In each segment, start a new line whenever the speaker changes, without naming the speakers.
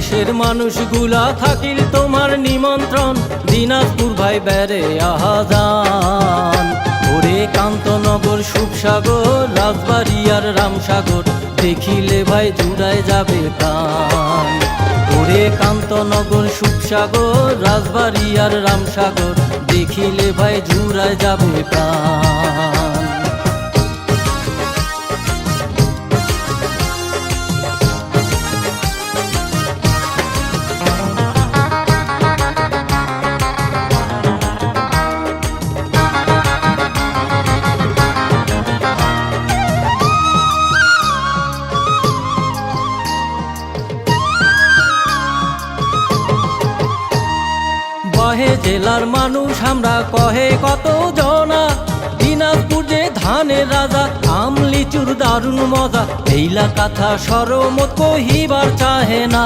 দেশের মানুষগুলা থাকিল তোমার নিমন্ত্রণ। দিনাজপুর ভাই বেড়ে আহাজান। ওরে কান্তনগর, সুখসাগর, রাজবাড়ি আর রামসাগর, দেখিলে ভাই জুড়ায় যাবে প্রাণ। ওরে কান্তনগর, সুখসাগর, রাজবাড়ি আর রামসাগর, দেখিলে ভাই জুড়ায় যাবে প্রাণ। জেলার মানুষ, আমরা কহে কত জনা দিনাজপুর যে ধানের রাজা আম লিচুর দারুণ মজা। এইলা কথা সরমত কহিবার চাহে না।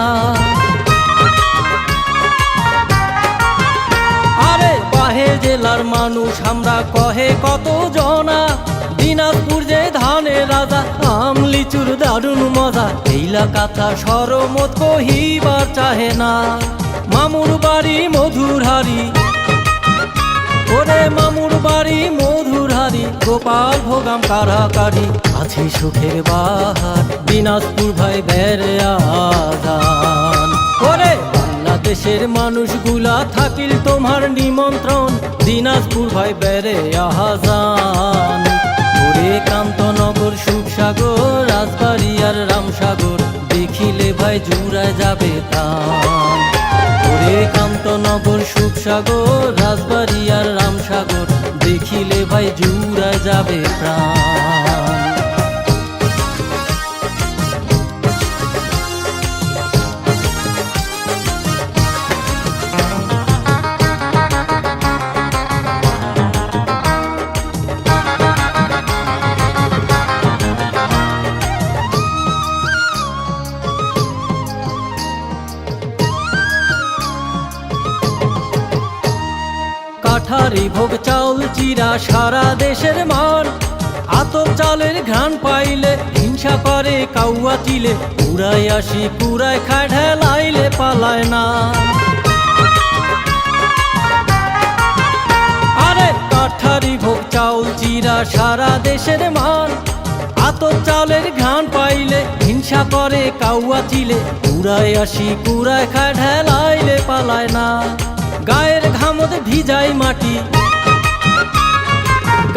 আরে, বাহে জেলার মানুষ, আমরা কহে কত জনা দিনাজপুর যে ধানের রাজা আম লিচুর দারুণ মজা। এইলা কথা সরমত কহিবার চাহে না। মামুর বাড়ি মধুর হারি। ওরে মামুর বাড়ি মধুর হারি, গোপাল ভোগাম কারাকারি। আছে সুখের বাহার, দিনাজপুর ভাই বেড়ে আজান। ওরে বাংলাদেশের মানুষগুলা থাকিল তোমার নিমন্ত্রণ, দিনাজপুর ভাই বেড়ে আহাজান। ওরে কান্তনগর, সুখসাগর, রাজবাড়ি আর রামসাগর, দেখিলে ভাই জুড়ায় যাবে কান্তনগর সুখসাগর রাজবাড়ি আর রামসাগর দেখিলে ভাই জুড়া যাবে প্রাণ। কাঠারি ভোগ চাউল, চিরা সারা দেশের মান আতপ চালের ঘ্রাণ পাইলে, হিংসা করে কাউয়া চিলে। পুরাই আসি, পুরাই খায়, ঢেলাইলে পালায় না। আরে কাঠারি ভোগ চাউল, চিরা সারা দেশের মান আতপ চালের ঘ্রাণ পাইলে, হিংসা করে কাউয়া চিলে। পুরাই আসি, পুরাই খায়, ঢেলাইলে পালায় না। গায়ের ঘামদ ভিজাই মাটি।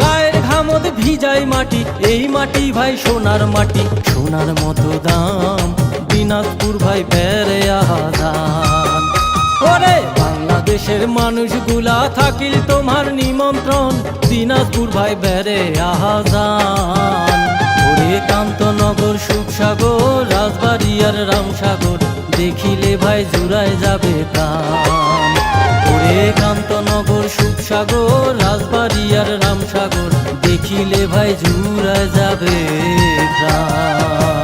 গায়ের মাটি, এই মাটি ভাই সোনার মাটি। সোনার মতো দাম, দিনাজপুর ভাই ওরে, বাংলাদেশের থাকিল তোমার নিমন্ত্রণ, দিনাজপুর ভাই বেড়ে আহাজান। ওরে, কান্তনগর, সুখসাগর, রাজবাড়ি আর রামসাগর, দেখিলে ভাই জুড়ায় যাবে প্রাণ। ওরে কান্তনগর সুখসাগর রাজবাড়ি আর রামসাগর। দেখিলে ভাই জুড়ায় যাবে প্রাণ।